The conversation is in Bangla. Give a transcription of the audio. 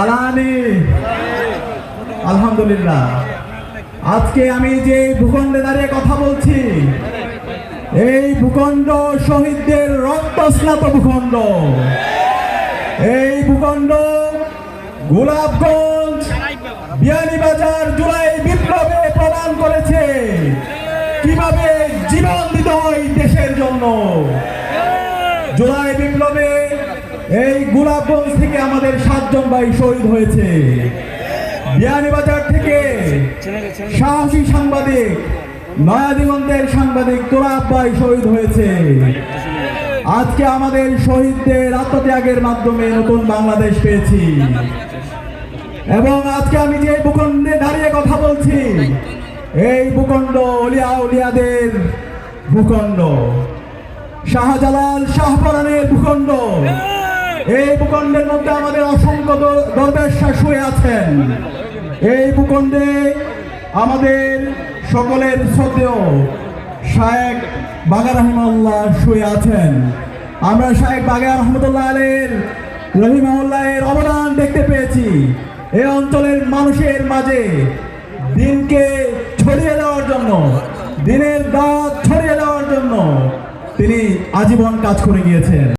বালানি আলহামদুলিল্লাহ। আজকে আমি যে ভূখণ্ডে দাঁড়িয়ে কথা বলছি, এই ভূখণ্ড শহীদদের রক্তস্নাত ভূখণ্ড। এই ভূখণ্ড গোলাপগঞ্জ, বিয়ানীবাজার জুলাই বিপ্লবে প্রমাণ করেছে কীভাবে জীবন দিতে হয় দেশের জন্য। জুলাই বিপ্লবে এই গোলাপগঞ্জ থেকে আমাদের সাতজন ভাই শহীদ হয়েছে। বিয়ানীবাজার থেকে সাহসী সাংবাদিক, নয়াদিগন্তের সাংবাদিক তোরাব ভাই শহীদ হয়েছে। আজকে আমাদের শহীদদের আত্মত্যাগের মাধ্যমে নতুন বাংলাদেশ পেয়েছি। এবং আজকে আমি যে ভূখণ্ডে দাঁড়িয়ে কথা বলছি, এই ভূখণ্ড অলিয়া উলিয়াদের ভূখণ্ড। শাহজালাল শাহপরানের ভূখণ্ড। এই ভূখণ্ডের মধ্যে আমাদের অসংখ্য দরবেশ শুয়ে আছেন। এই ভূখণ্ডে আমাদের সকলের শ্রদ্ধেয় শায়েক বাগা রহমাল্লাহ শুয়ে আছেন। আমরা শায়েক বাগা রহমতুল্লাহ আলের, রহিমাউল্লাহের অবদান দেখতে পেয়েছি। এই অঞ্চলের মানুষের মাঝে দিনকে ছড়িয়ে দেওয়ার জন্য, দিনের দাঁত ছড়িয়ে দেওয়ার জন্য তিনি আজীবন কাজ করে গিয়েছেন।